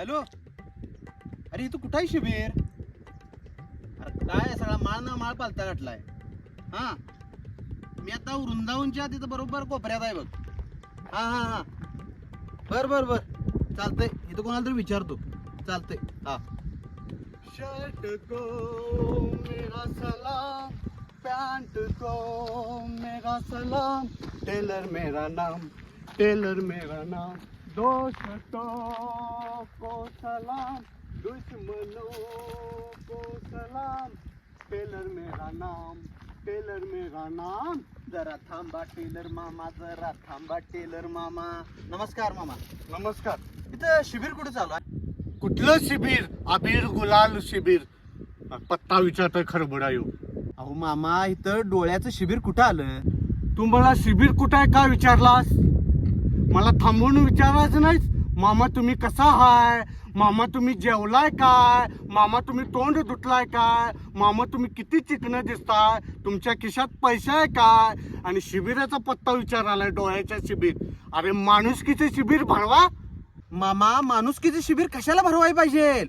Hello? अरे तू कुठं आहे शिबीर? अरे काय सगळा माळ ना माळ पालता गाठलाय हा? मी आता वृंदावनच्या तिथं बरोबर कोपऱ्यात आहे बघ. हा हा हा. बर बर बर. चालतंय. इथं कोणाला तरी विचारतो. चालतंय. हा. शर्ट को मेरा सलाम पैंट को मेरा सलाम टेलर मेरा नाम टेलर मेरा नाम. दोस्तों को सलाम दुश्मनों को सलाम। टेलर मेरा नाम टेलर मेरा नाम। जरा थांबा टेलर मामा जरा थांबा टेलर मामा। नमस्कार मामा। नमस्कार। इथं शिबिर कुठे चालू आहे? कुठलं शिबिर? अबीर गुलाल शिबिर. पत्ता विचारतोय खरबडा येऊ. अहो मामा इथं डोळ्याचं शिबिर कुठं आलं? तू मला शिबिर कुठं आहे का विचारलास? मला थांबून विचारायचं नाहीच. मामा तुम्ही कसा हाय? मामा तुम्ही जेवलाय काय? मामा तुम्ही तोंड धुतलाय काय? मामा तुम्ही किती चिकन दिसताय? तुमच्या खिशात पैसे आहे काय? आणि शिबिराचा पत्ता विचारालाय डोळ्याच्या शिबिर. अरे माणुसकीचे शिबिर भरवा. मामा माणुसकीचं शिबिर कशाला भरवाय पाहिजे?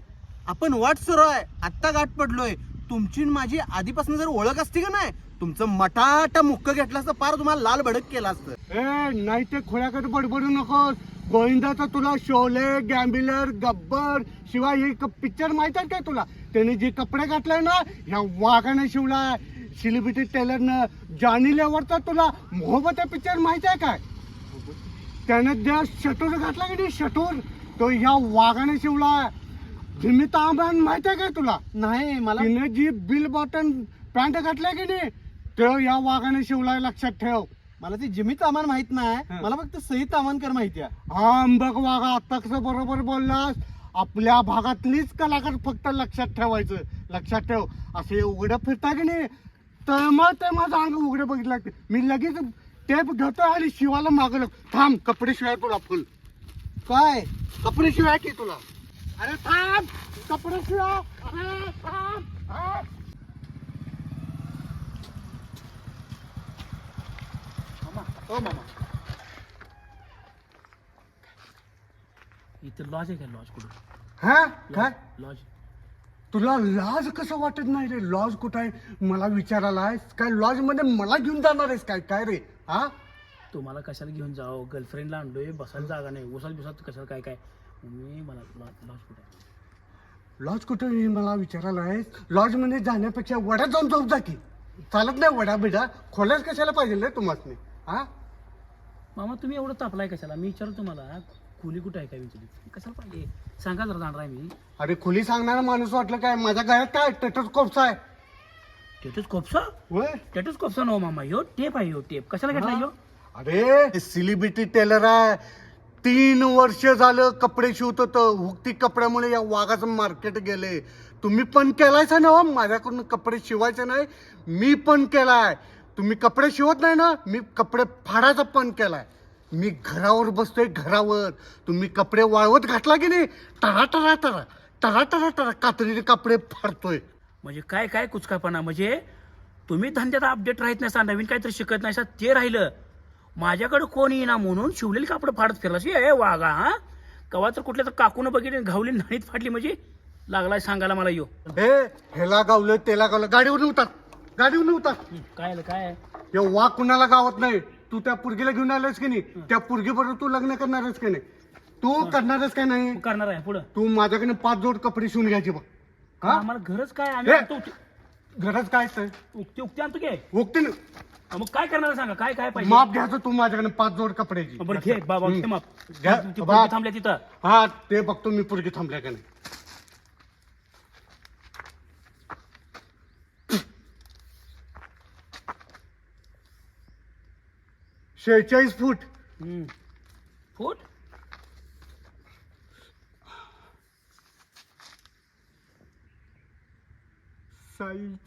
आपण वाट सुरू आहे. आत्ता गाठ पडलोय. तुमची आणि माझी आधीपासून जर ओळख असती का नाही तुमचं मटाटा मुक्क घेतलं असतं पार तुम्हाला लाल भडक केलं असतं. ए नाही ते खोळ्याकडे बडबडू नकोस. गोविंदाचा तुला शोले गॅम्बिलर गब्बर शिवाय हे पिक्चर माहीत आहे काय तुला? त्याने जे कपडे घातले ना ह्या वाघाने शिवलाय. सिलिब्रिटी टेलरनं जॉनी लेवरचा तुला मोहब्बत पिक्चर माहीत आहे काय? त्याने ज्या शटूर घातला की नाही शटूर तो ह्या वाघाने शिवलाय. जिमी तांबण माहीत आहे काय तुला? नाही मला तिने जी बिल बॉटन पॅन्ट घातल्या की नाही तो या वाघाने शिवलाय लक्षात ठेव. मला ती जिमी तामान माहीत नाही. मला फक्त सई तामानकर माहिती आहे हा बघ वाघा आता कसं बरोबर बोललास. आपल्या भागातलीच कलाकार फक्त लक्षात ठेवायचं. लक्षात ठेव. असे उघडं फिरता की नाही? तर मग ते माझं अंग उघडं बघितलं मी लगेच टेप घेतो आणि शिवाला मागलं थांब कपडे शिवाय तुला फुल. काय? कपडे शिवाय की तुला? अरे थांब! कपडे शिवाय अरे थांब! हो मामा. इथं लॉज आहे का लॉज कुठं? हा? काय? लॉज तुला लॉज कसं वाटत नाही रे? लॉज कुठं आहे? मला विचारायला आहेस? काय लॉजमध्ये मला घेऊन जाणार आहेस काय? काय रे? हा? तुम्हाला कशाला घेऊन जाओ गर्लफ्रेंडला आणलोय बसायला जागा नाही. उसात बिसात कशाला काय काय? मी मला लॉज कुठं आहे? लॉज कुठं आहे? मला विचारायला आहेस? लॉजमध्ये जाण्यापेक्षा वड्यात जाऊन जाऊ जा की. चालत नाही वडा बिडा. खोल्याच कशाला पाहिजे रे तुम्हाला हा? मामा तुम्ही एवढं तापलाय कशाला? मी विचारतो तुम्हाला खोली कुठं आहे काय विचारली? कशाला पाहिजे सांगा जरा जाणार आहे मी. अरे खुली सांगणारा माणूस वाटलं काय? माझ्या गळ्यात काय? टेटोस्कोपचा आहे. टेटस कोपसा होय. टेटस कोपसा नो मामा ह्यो टेप आहे ह्यो टेप. कशाला घेतला ह्यो अरे सिलिब्रिटी टेलर आहे. तीन वर्ष झालं कपडे शिवत होतं. हुकती कपड्यामुळे या वाघाचं मार्केट गेले तुम्ही पण केलायचा ना हो? माझ्याकडून कपडे शिवायचे नाही. मी पण केलाय. तुम्ही कपडे शिवत नाही ना मी कपडे फाडायचा पण केलाय. मी घरावर बसतोय घरावर. तुम्ही कपडे वाळवत घातला की नाही टरा टरा टरा टरा टरा टरा कात्रीने कपडे फाडतोय. म्हणजे काय काय कुचकापणा? म्हणजे तुम्ही धंद्यात अपडेट राहत नसा नवीन काहीतरी शिकत नाही ते राहिलं. माझ्याकडे कोण येईना म्हणून शिवलेली कापड फाडत फिरलास ए वागा हा? कवा तर कुठल्या तर काकून बघितले घावली नाहीत फाडली म्हणजे लागलाय सांगायला मला यो. हे ह्याला गावलं त्याला गावलं गाडीवर उतार. गाडीवर हं, काय काय? हे वाघ कुणाला गावत नाही. तू त्या पुरगीला घेऊन आलास की नाही? त्या पुरगी बरोबर तू लग्न करणारच की नाही? तू करणारच काय नाही? करणार आहे पुढं. तू माझ्याकडे पाच जोड कपडे शिवून घ्यायचे बघ. हा आम्हाला घरच काय? आम्ही हे. आणतो उक्ती- गरज काय उक्ती उक्ती आणतो घे उगते ना मग काय करणार आहे सांगा? काय काय पाहिजे? माप घ्यायचं तू माझ्याकडे पाच जोड कपड्याची. बरं घे. बाबा घे. माप. घ्या, ती बा- पोरगी थांबल्या तिथं. हा ते बघतो मी पुरगी थांबल्या का नाही. शेहेचाळीस फूट. फूट? सायन्स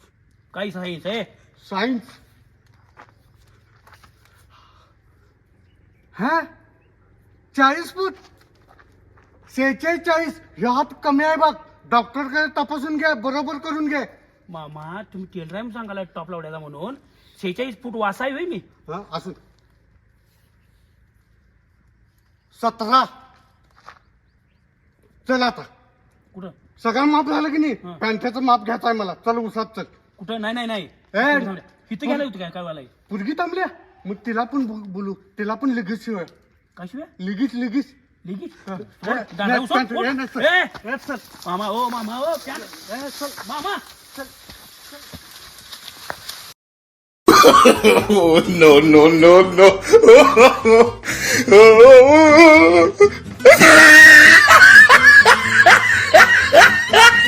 काही साईज आहे सायन्स हा? चाळीस फूट. शेहेचाळीस चाळीस. ह्या हात कमी आहे बघ. डॉक्टरकडे तपासून घ्या बरोबर करून घे. मामा तुम्ही आहे सांगायला टॉप लावड्याचा म्हणून. शेहेचाळीस फूट वासाय होय मी. हा असून सतरा. चल आता. कुठं? सगळं माप झालं की नाही? हा. माप घ्यायचं आहे मला. चल उसात चल. कुठं? नाही नाही नाही? इथं गेलं होतं काय? काय वाला पुरगी थांबल्या? मग तिला पण बो- बोलू. तिला पण लगेच शिवाय. काय शिवाय? लगेच लगेच. हा. सोड, सोड. नाही, चल. ए, चल. मामा ओ मामा ओ प्यान. चल, मामा! Oh, no, no, no, no.